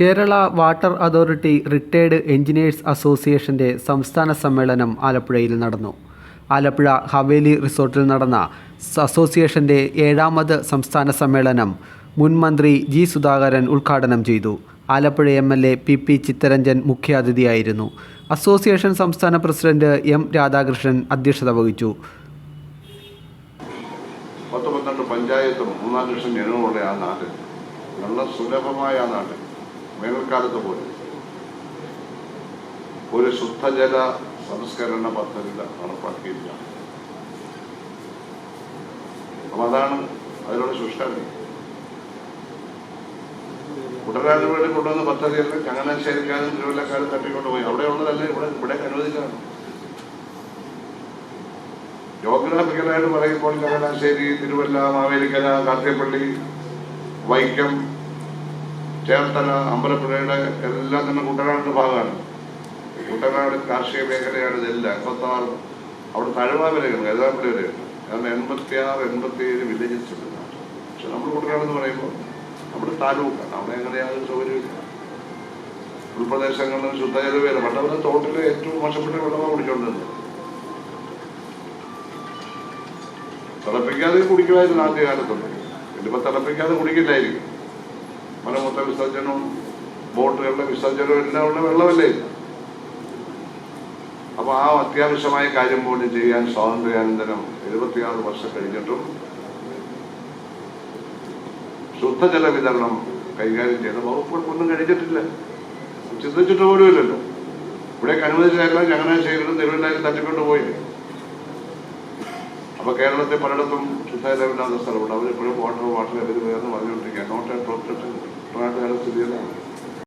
Kerala water authority retired engineers അസോസിയേഷന്റെ സംസ്ഥാന സമ്മേളനം ആലപ്പുഴയിൽ നടന്നു. ആലപ്പുഴ ഹവേലി റിസോർട്ടിൽ നടന്ന അസോസിയേഷന്റെ ഏഴാമത് സംസ്ഥാന സമ്മേളനം മുൻ മന്ത്രി ജി സുധാകരൻ ഉദ്ഘാടനം ചെയ്തു. Alappuzha M L A P P Chitharanjan മുഖ്യാതിഥിയായിരുന്നു. Association സംസ്ഥാന പ്രസിഡന്റ് എം രാധാകൃഷ്ണൻ അധ്യക്ഷത വഹിച്ചു. പത്ത് പന്ത്രണ്ട് പഞ്ചായത്തും മൂന്നാം ലക്ഷം ജനങ്ങളുള്ള ആ നാട്. നല്ല സുലഭമായ ആ വേനൽക്കാലത്ത് പോലും ഒരു ശുദ്ധജല സംസ്കരണ പദ്ധതി നടപ്പാക്കിയില്ല. അപ്പൊ അതാണ് അതിനുള്ള ശുഷ്കാന്തി കുട്ടനാടിന് വേണ്ടി കൊണ്ടുവന്ന പദ്ധതിയല്ല ചങ്ങനാശ്ശേരിക്കാരും തിരുവല്ലക്കാരും തട്ടിക്കൊണ്ടുപോയി. അവിടെ ഉള്ളതല്ല ഇവിടെ? ഇവിടെ അനുവദിച്ചാണ് ജോഗ്രഫിക്കലായിട്ട് പറയുമ്പോൾ ചങ്ങനാശ്ശേരി തിരുവല്ല മാവേലിക്കര കാത്തിയപ്പള്ളി വൈക്കം ചേർത്തല അമ്പലപ്പുഴയുടെ എല്ലാം തന്നെ കുട്ടനാടിന്റെ ഭാഗമാണ്. കുട്ടനാട് കാർഷിക മേഖലയാണ് ഇതെല്ലാം. എൺപത്താറ് അവിടെ തഴവ വരെയാണ് കരുതാപ്പള്ളി വരെയാണ് കാരണം എൺപത്തി ആറ് എൺപത്തി ഏഴ് വില്ലേജസ് ഉണ്ട് പക്ഷെ നമ്മൾ കുട്ടനാട് എന്ന് പറയുമ്പോൾ നമ്മുടെ താലൂക്കാണ്. അവിടെ അങ്ങനെ യാതൊരു സൗകര്യമില്ല ഉൾപ്രദേശങ്ങളിൽ ശുദ്ധജലവേല പണ്ടവരെ തോട്ടിൽ ഏറ്റവും മോശപ്പെട്ട വെള്ളമാണ് കുടിച്ചുകൊണ്ടിരുന്നത് തിളപ്പിക്കാതെ കുടിക്കുമായിരുന്നു ആദ്യ കാലത്തൊന്നും. തിളപ്പിക്കാതെ കുടിക്കില്ലായിരിക്കും. മലമൂത്ര വിസർജനവും ബോട്ടുകളുടെ വിസർജനവും എല്ലാം ഉള്ള വെള്ളമല്ലേ? അപ്പൊ ആ അത്യാവശ്യമായ കാര്യം പോലും ചെയ്യാൻ സ്വാതന്ത്ര്യാനന്തരം എഴുപത്തിയാറ് വർഷം കഴിഞ്ഞിട്ടും ശുദ്ധജല വിതരണം കൈകാര്യം ചെയ്ത വകുപ്പുകൾ ഒന്നും കഴിഞ്ഞിട്ടില്ല. ചിന്തിച്ചിട്ട് പോലുമില്ലല്ലോ. ഇവിടെ അനുവദിച്ചായിരുന്നു ചങ്ങനാശ്ശേരിയിലും തിരുവനന്തപുരം തട്ടിക്കൊണ്ട് പോയില്ലേ അപ്പൊ കേരളത്തിൽ പലയിടത്തും ശുദ്ധജലമില്ലാത്ത സ്ഥലമുണ്ട്. അവരിപ്പോഴും വാട്ടർ വാട്ടർ എവിടെ വേർന്ന് പറഞ്ഞുകൊണ്ടിരിക്കുക നോട്ട് പ്രൊട്ടക്ഷൻ ചെയ്യുന്നതാണ്